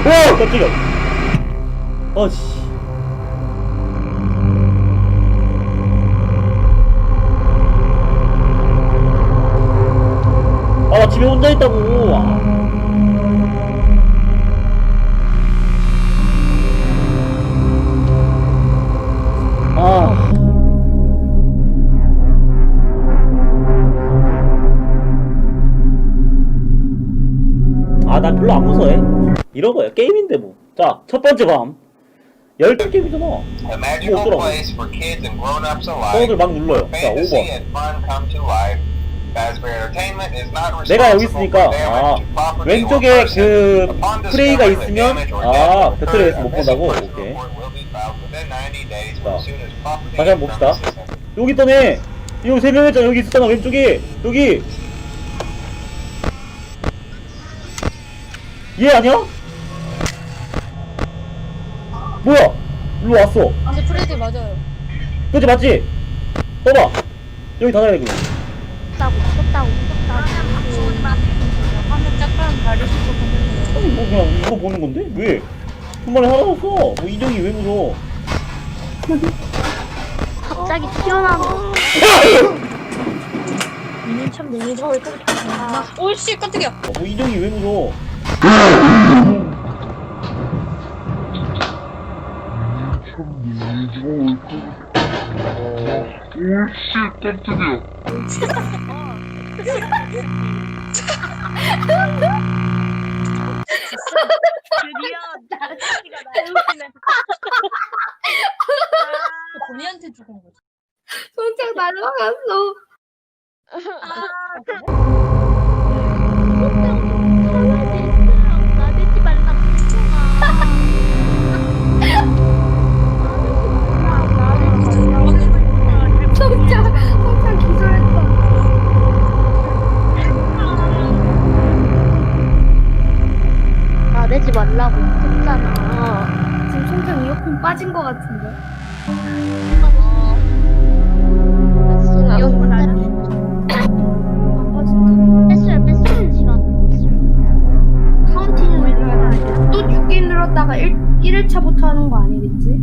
오! 깜짝이야. 아씨. 아, 나 집에 혼자 있다고. 아. 아. 아, 나 별로 안 무서워해. 이런 거야. 게임인데 뭐. 자, 첫 번째 밤. 열두 kids and grown-ups 번호들. 막 눌러요. 자, Fantasy 5번. and fun come to life. Fazbear Entertainment is not 내가 여기 있으니까 아 왼쪽에. 그 프레이가 있으면 아 배터리에서 못 본다고 오케이 report will be filed within 90 days 자, 다시 한번 봅시다. 여기 있다네 여기 세명 했잖아 여기 있었잖아 왼쪽에 여기 얘 아니야? 뭐야 일로 왔어 근데 프레디 맞아요. 그치 맞지? 떠봐 여기 닫아야 돼 그럼 무섭다고 무섭다고 무섭다고 화면 짝랑 가리시고 보면 아니 뭐 그냥 이거 보는 건데? 왜? 정말 하나 없어 뭐 인형이 왜 무서워 갑자기 튀어나온 거 이는 참 너무 좋아. 오씨 깜짝이야. 어, 뭐 인형이 왜 무서워 드디어 나르시가 나오시네 본인한테 죽은 거지. 손짝 날라갔어 나대 말하지 말라고 했잖아. 지금 총장 이어폰 빠진 것 같은데. 아, 이어폰 안 뺐어요, 뺐어요, 지금. 뺐어요. 카운팅을 또 죽기 늘었다가 1, 일회차부터 하는 거 아니겠지?